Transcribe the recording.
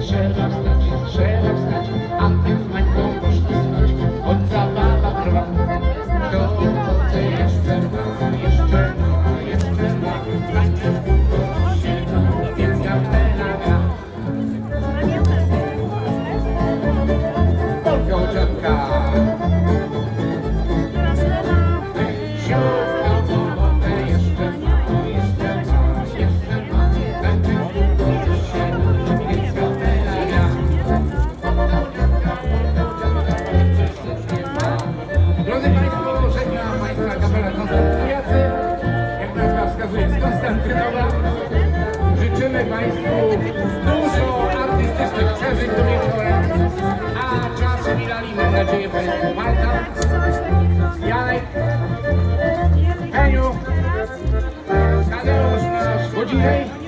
trzeba wstać, trzeba wstać, a ty w mego możesz spać. Od zabawa trwa, do potem kapela Konstanty jak nazwa wskazuje, z Konstantynowa. Życzymy Państwu dużo artystycznych przeżyć do wieczora, a czas milali, mam nadzieję, Państwu Marta, Janek, Heniu, Tadeusz. Nasz